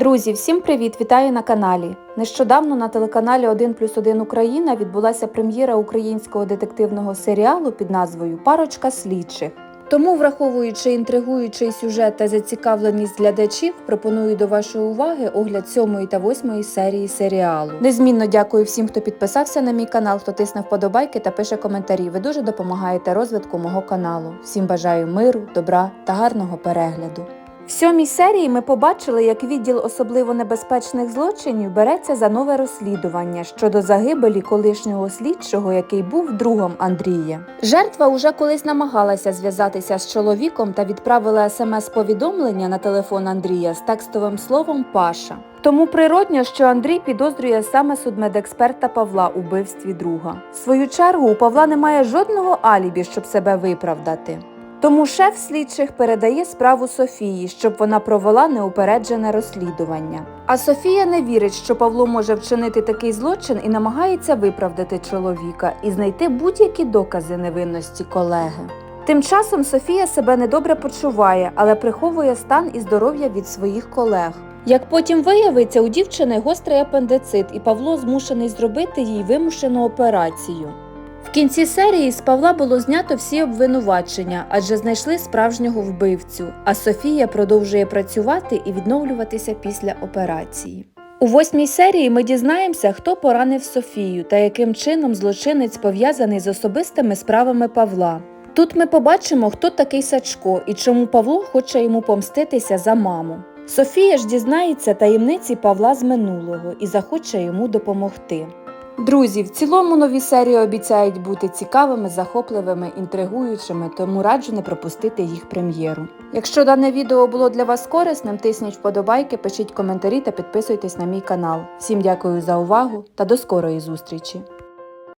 Друзі, всім привіт! Вітаю на каналі. Нещодавно на телеканалі 1 плюс 1 Україна відбулася прем'єра українського детективного серіалу під назвою Парочка слідчих. Тому, враховуючи інтригуючий сюжет та зацікавленість глядачів, пропоную до вашої уваги огляд сьомої та восьмої серії серіалу. Незмінно дякую всім, хто підписався на мій канал, хто тисне вподобайки та пише коментарі. Ви дуже допомагаєте розвитку мого каналу. Всім бажаю миру, добра та гарного перегляду. Сьомій серії ми побачили, як відділ особливо небезпечних злочинів береться за нове розслідування щодо загибелі колишнього слідчого, який був другом Андрія. Жертва уже колись намагалася зв'язатися з чоловіком та відправила смс-повідомлення на телефон Андрія з текстовим словом Паша. Тому природньо, що Андрій підозрює саме судмедексперта Павла у вбивстві друга. В свою чергу у Павла немає жодного алібі, щоб себе виправдати. Тому шеф слідчих передає справу Софії, щоб вона провела неупереджене розслідування. А Софія не вірить, що Павло може вчинити такий злочин і намагається виправдати чоловіка і знайти будь-які докази невинності колеги. Тим часом Софія себе недобре почуває, але приховує стан і здоров'я від своїх колег. Як потім виявиться, у дівчини гострий апендицит, і Павло змушений зробити їй вимушену операцію. В кінці серії з Павла було знято всі обвинувачення, адже знайшли справжнього вбивцю, а Софія продовжує працювати і відновлюватися після операції. У восьмій серії ми дізнаємося, хто поранив Софію та яким чином злочинець пов'язаний з особистими справами Павла. Тут ми побачимо, хто такий Сачко і чому Павло хоче йому помститися за маму. Софія ж дізнається таємниці Павла з минулого і захоче йому допомогти. Друзі, в цілому нові серії обіцяють бути цікавими, захопливими, інтригуючими, тому раджу не пропустити їх прем'єру. Якщо дане відео було для вас корисним, тисніть вподобайки, пишіть коментарі та підписуйтесь на мій канал. Всім дякую за увагу та до скорої зустрічі!